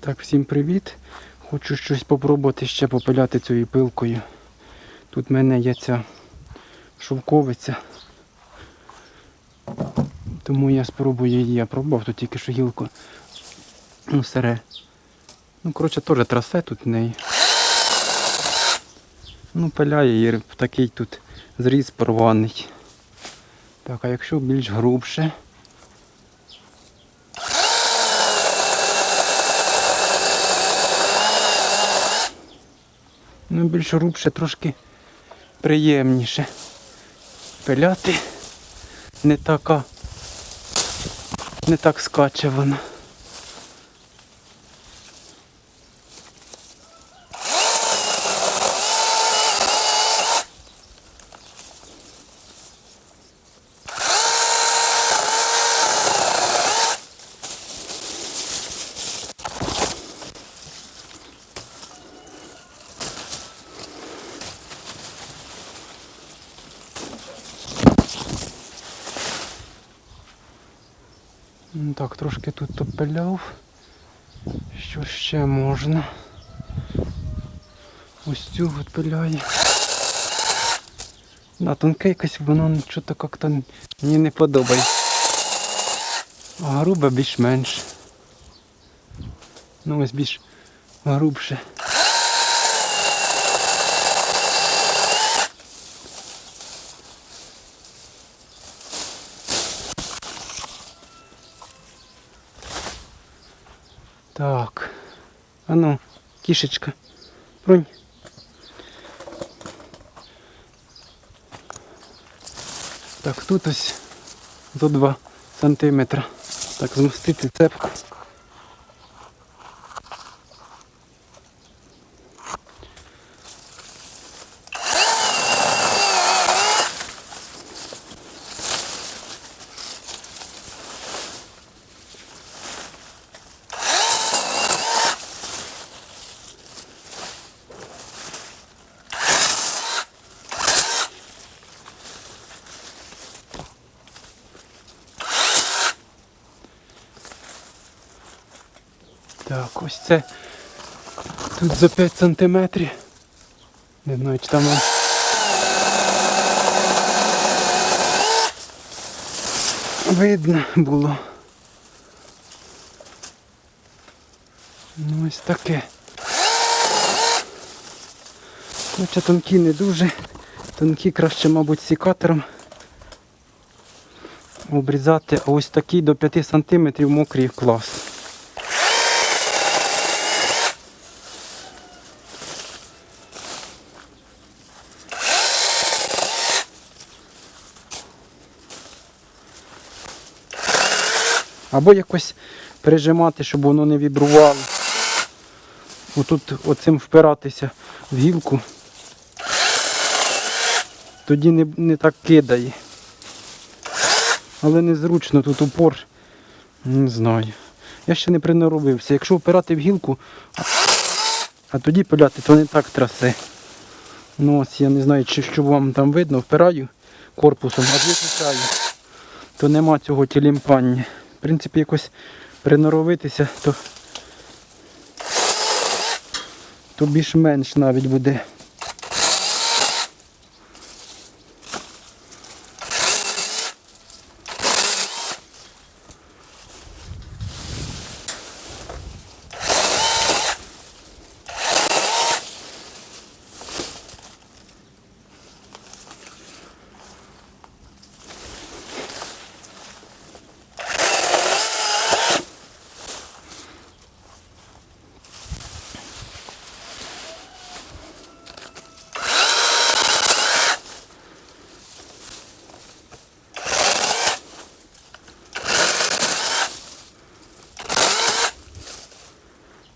Так, всім привіт. Хочу щось спробувати ще попиляти цією пилкою. Тут в мене є ця шовковиця. Тому я спробую її. Я пробував тут тільки що гілку. Ну, сере. Ну, коротше, теж трасе тут в неї. Ну, пиляє і такий тут зріз порваний. Так, а якщо більш грубше. Ну, більш рубше трошки приємніше. Пиляти не така, не так скаче вона. Так, трошки тут попиляв. Що ще можна? Ось цю от пиляє. Да, тонке якось воно що то як-то мені не подобається. А грубе більш-менш. Ну ось більш грубше. Так. А ну, кішечка. Прунь. Так, тут ось до 2 сантиметра. Так, змістити цепку. Так, ось це тут за 5 сантиметрів. Не знаю, чи там. Видно було. Ну ось таке. Хоча тонкі не дуже. Тонкі краще, мабуть, сікатором обрізати, а ось такі до 5 сантиметрів мокрі клас. Або якось прижимати, щоб воно не вібрувало. Отут оцим впиратися в гілку. Тоді не, не так кидає. Але незручно тут упор. Не знаю. Я ще не приноробився. Якщо впирати в гілку, а, тоді пиляти, то не так трасе. Ну ось я не знаю, чи що вам там видно, впираю корпусом, а виключаю, то нема цього тілімпання. Принципі, якось приноровитися, то, то більш-менш навіть буде.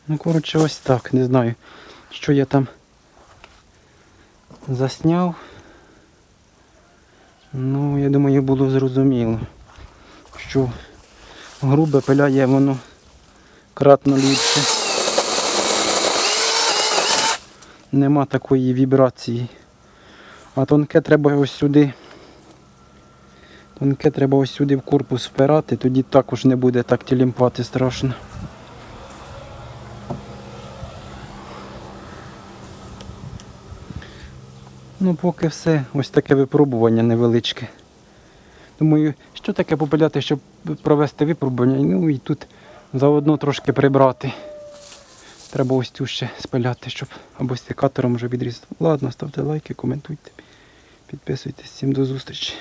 Ну, коротше, ось так. Не знаю, що я там засняв. Ну, я думаю, було зрозуміло, що грубе пиляє воно кратно ліпше. Нема такої вібрації. А тонке треба ось сюди. Тонке треба ось сюди в корпус впирати, тоді також не буде так тілімпати страшно. Ну, поки все, ось таке випробування невеличке. Думаю, що таке попиляти, щоб провести випробування, ну і тут заодно трошки прибрати. Треба ось цю ще спиляти, щоб або стикатором вже відрізати. Ладно, ставте лайки, коментуйте, підписуйтесь. Всім до зустрічі.